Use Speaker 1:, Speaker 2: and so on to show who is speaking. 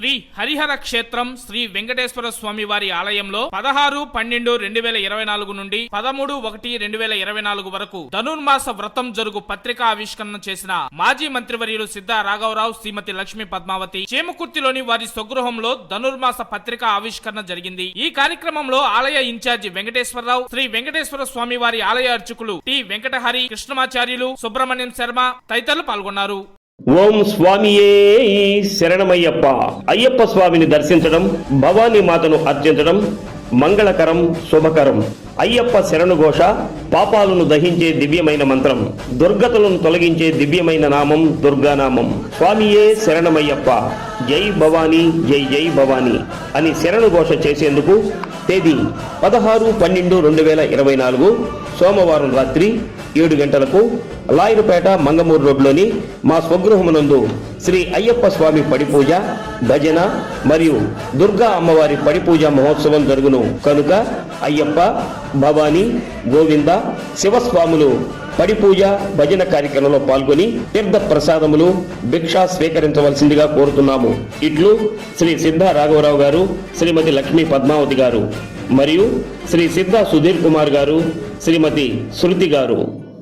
Speaker 1: శ్రీ హరిహర క్షేత్రం శ్రీ వెంకటేశ్వర స్వామి వారి ఆలయంలో పదహారు పన్నెండు రెండు వేల ఇరవై నాలుగు నుండి పదమూడు ఒకటి రెండు వేల ఇరవై నాలుగు వరకు ధనుర్మాస వ్రతం జరుగు పత్రికా ఆవిష్కరణ చేసిన మాజీ మంత్రివర్యులు సిద్ధా రాఘవరావు శ్రీమతి లక్ష్మీ పద్మావతి చేమకుర్తిలోని వారి స్వగృహంలో ధనుర్మాస పత్రికా ఆవిష్కరణ జరిగింది. ఈ కార్యక్రమంలో ఆలయ ఇన్ఛార్జి వెంకటేశ్వరరావు శ్రీ వెంకటేశ్వర స్వామి వారి ఆలయ అర్చకులు టి వెంకటహరి కృష్ణమాచార్యులు సుబ్రహ్మణ్యం శర్మ తదితరులు పాల్గొన్నారు.
Speaker 2: ఓం స్వామియే శరణమయ్యప్ప. అయ్యప్ప స్వామిని దర్శించడం భవానీ మాతను అర్చించడం మంగళకరం శుభకరం. అయ్యప్ప శరణుఘోష పాపాలను దహించే దివ్యమైన మంత్రం దుర్గతులను తొలగించే దివ్యమైన నామం దుర్గానామం. స్వామియే శరణమయ్యప్ప. జై భవానీ జై జై భవానీ అని శరణుఘోష చేసేందుకు తేదీ పదహారు పన్నెండు రెండు వేల ఇరవై నాలుగు సోమవారం రాత్రి ఏడు గంటలకు లాయరుపేట మంగమూరు రోడ్లోని మా స్వగృహమునందు శ్రీ అయ్యప్ప స్వామి పడిపూజ భజన మరియు దుర్గా అమ్మవారి పడిపూజ మహోత్సవం జరుగును. కనుక అయ్యప్ప భవానీ గోవింద శివస్వాములు పడిపూజ భజన కార్యక్రమంలో పాల్గొని తీర్థ ప్రసాదములు భిక్ష స్వీకరించవలసిందిగా కోరుతున్నాము. ఇట్లు శ్రీ సిద్ధ రాఘవరావు గారు శ్రీమతి లక్ష్మీ పద్మావతి గారు మరియు శ్రీ సిద్ధ సుధీర్ కుమార్ గారు శ్రీమతి శృతి గారు.